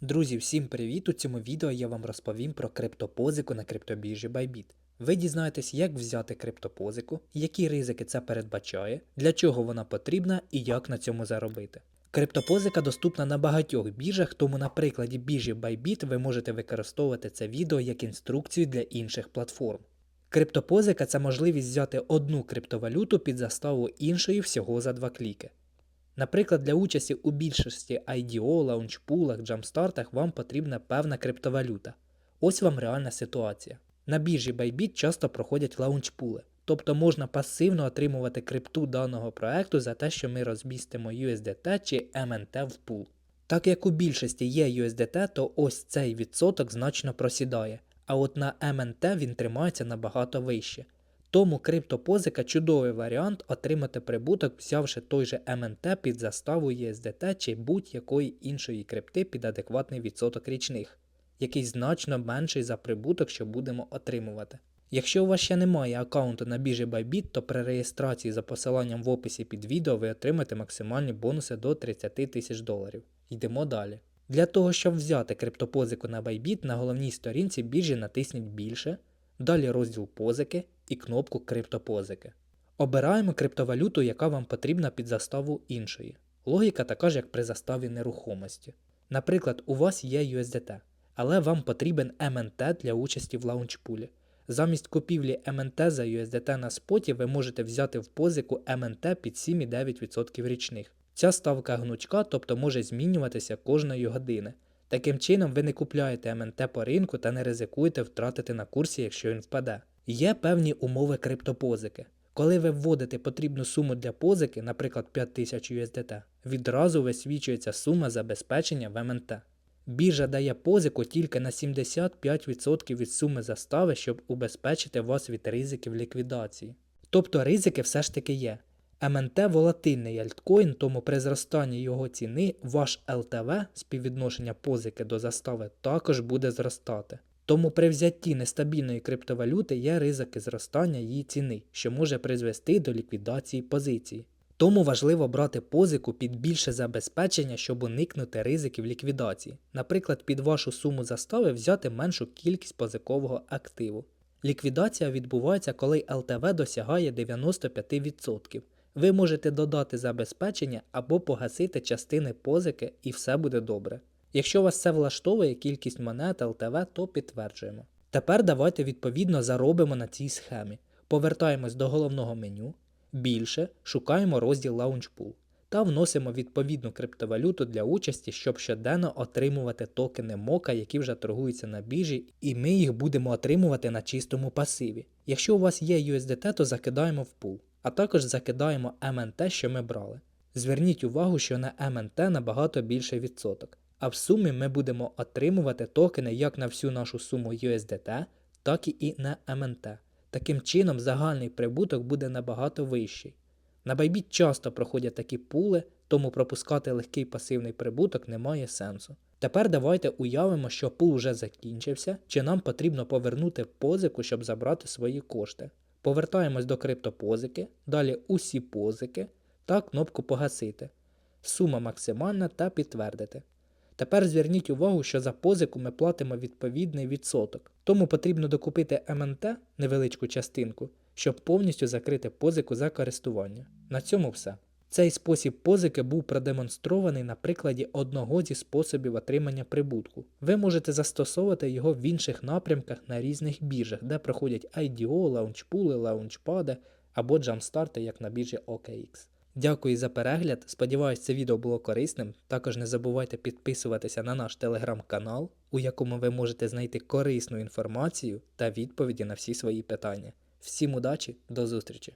Друзі, всім привіт! У цьому відео я вам розповім про криптопозику на криптобіржі Bybit. Ви дізнаєтесь, як взяти криптопозику, які ризики це передбачає, для чого вона потрібна і як на цьому заробити. Криптопозика доступна на багатьох біржах, тому на прикладі біржі Bybit ви можете використовувати це відео як інструкцію для інших платформ. Криптопозика це можливість взяти одну криптовалюту під заставу іншої всього за два кліки. Наприклад, для участі у більшості IDO, лаунчпулах, джамстартах вам потрібна певна криптовалюта. Ось вам реальна ситуація. На біржі Bybit часто проходять лаунчпули, тобто можна пасивно отримувати крипту даного проекту за те, що ми розмістимо USDT чи MNT в пул. Так як у більшості є USDT, то ось цей відсоток значно просідає, а от на MNT він тримається набагато вище. Тому криптопозика чудовий варіант отримати прибуток, взявши той же МНТ під заставу USDT чи будь-якої іншої крипти під адекватний відсоток річних, який значно менший за прибуток, що будемо отримувати. Якщо у вас ще немає аккаунту на біржі Bybit, то при реєстрації за посиланням в описі під відео ви отримаєте максимальні бонуси до 30 тисяч доларів. Йдемо далі. Для того, щоб взяти криптопозику на Bybit, на головній сторінці біржі натисніть більше, далі розділ позики і кнопку криптопозики. Обираємо криптовалюту, яка вам потрібна під заставу іншої. Логіка така ж, як при заставі нерухомості. Наприклад, у вас є USDT, але вам потрібен MNT для участі в лаунчпулі. Замість купівлі MNT за USDT на споті ви можете взяти в позику MNT під 7,9% річних. Ця ставка гнучка, тобто може змінюватися кожної години. Таким чином, ви не купляєте МНТ по ринку та не ризикуєте втратити на курсі, якщо він впаде. Є певні умови криптопозики. Коли ви вводите потрібну суму для позики, наприклад 5000 USDT, відразу висвічується сума забезпечення в МНТ. Біржа дає позику тільки на 75% від суми застави, щоб убезпечити вас від ризиків ліквідації. Тобто ризики все ж таки є. МНТ волатильний альткоін, тому при зростанні його ціни ваш ЛТВ співвідношення позики до застави також буде зростати. Тому при взятті нестабільної криптовалюти є ризики зростання її ціни, що може призвести до ліквідації позиції. Тому важливо брати позику під більше забезпечення, щоб уникнути ризиків ліквідації. Наприклад, під вашу суму застави взяти меншу кількість позикового активу. Ліквідація відбувається, коли ЛТВ досягає 95%. Ви можете додати забезпечення або погасити частини позики і все буде добре. Якщо вас це влаштовує кількість монет ЛТВ, то підтверджуємо. Тепер давайте відповідно заробимо на цій схемі. Повертаємось до головного меню, більше шукаємо розділ Launchpool та вносимо відповідну криптовалюту для участі, щоб щоденно отримувати токени мока, які вже торгуються на біржі, і ми їх будемо отримувати на чистому пасиві. Якщо у вас є USDT, то закидаємо в пул, а також закидаємо MNT, що ми брали. Зверніть увагу, що на MNT набагато більший відсоток. А в сумі ми будемо отримувати токени як на всю нашу суму USDT, так і на MNT. Таким чином, загальний прибуток буде набагато вищий. На Bybit часто проходять такі пули, тому пропускати легкий пасивний прибуток немає сенсу. Тепер давайте уявимо, що пул вже закінчився, чи нам потрібно повернути позику, щоб забрати свої кошти. Повертаємось до криптопозики, далі усі позики та кнопку Погасити. Сума максимальна та підтвердити. Тепер зверніть увагу, що за позику ми платимо відповідний відсоток, тому потрібно докупити МНТ невеличку частинку, щоб повністю закрити позику за користування. На цьому все. Цей спосіб позики був продемонстрований на прикладі одного зі способів отримання прибутку. Ви можете застосовувати його в інших напрямках на різних біржах, де проходять IDO, лаунчпули, лаунчпади або джамстарти, як на біржі OKX. Дякую за перегляд. Сподіваюсь, це відео було корисним. Також не забувайте підписуватися на наш телеграм-канал, у якому ви можете знайти корисну інформацію та відповіді на всі свої питання. Всім удачі, до зустрічі!